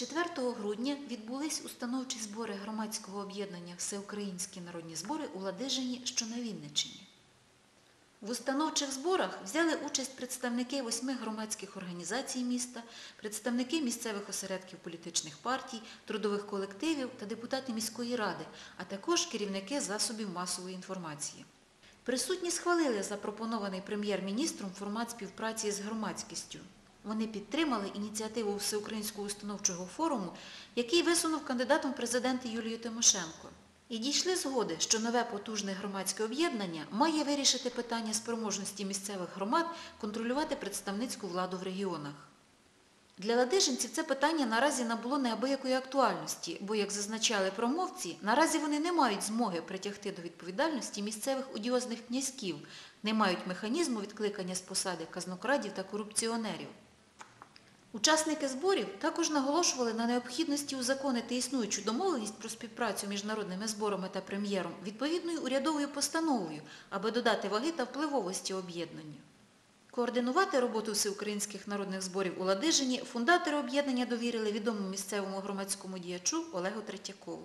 4 грудня відбулись установчі збори громадського об'єднання Всеукраїнські народні збори у Ладижині, що на Вінниччині. В установчих зборах взяли участь представники восьми громадських організацій міста, представники місцевих осередків політичних партій, трудових колективів та депутати міської ради, а також керівники засобів масової інформації. Присутні схвалили запропонований прем'єр-міністром формат співпраці з громадськістю. Вони підтримали ініціативу Всеукраїнського установчого форуму, який висунув кандидатом в президенти Юлію Тимошенко. І дійшли згоди, що нове потужне громадське об'єднання має вирішити питання спроможності місцевих громад контролювати представницьку владу в регіонах. Для ладижинців це питання наразі набуло неабиякої актуальності, бо, як зазначали промовці, наразі вони не мають змоги притягти до відповідальності місцевих одіозних князьків, не мають механізму відкликання з посади казнокрадів та корупціонерів. Учасники зборів також наголошували на необхідності узаконити існуючу домовленість про співпрацю між народними зборами та прем'єром відповідною урядовою постановою, аби додати ваги та впливовості об'єднанню. Координувати роботу всеукраїнських народних зборів у Ладижині фундатори об'єднання довірили відомому місцевому громадському діячу Олегу Третьякову.